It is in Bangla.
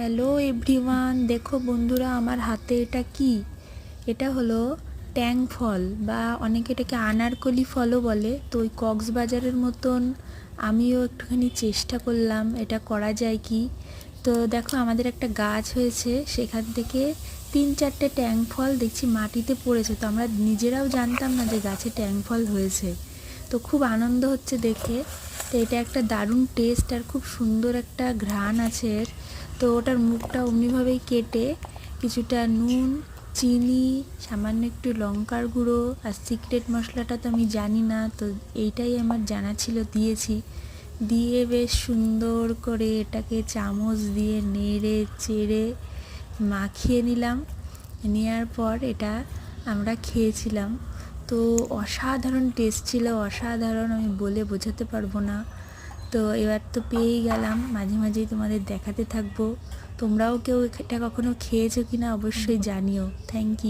হ্যালো এভরিওয়ান দেখো বন্ধুরা, আমার হাতে এটা কি? এটা হলো ট্যাং ফল বা অনেকে এটাকে আনারকলি ফলও বলে। তো ওই কক্সবাজারের মতন আমিও একটুখানি চেষ্টা করলাম এটা করা যায় কি। তো দেখো, আমাদের একটা গাছ হয়েছে, সেখান থেকে তিন চারটে ট্যাং ফল দেখছি মাটিতে পড়েছে। তো আমরা নিজেরাও জানতাম না যে গাছে ট্যাং ফল হয়েছে। তো খুব আনন্দ হচ্ছে দেখে। তো এটা একটা দারুণ টেস্ট আর খুব সুন্দর একটা ঘ্রাণ আছে তো ওটার মুখটা অমনিভাবেই কেটে কিছুটা নুন, চিনি, সামান্য একটু লঙ্কার গুঁড়ো আর সিক্রেট মশলাটা তো আমি জানি না, তো এইটাই আমার জানা ছিল, দিয়েছি। দিয়ে বেশ সুন্দর করে এটাকে চামচ দিয়ে নেড়ে চেড়ে মাখিয়ে নিলাম। নেওয়ার পর এটা আমরা খেয়েছিলাম। তো অসাধারণ টেস্ট ছিল অসাধারণ আমি বলে বোঝাতে পারব না। তো এবার তো পেয়েই গেলাম মাঝে মাঝেই তোমাদের দেখাতে থাকব। তোমরাও কেউ এটা কখনো খেয়েছো কি না অবশ্যই জানিও। Thank you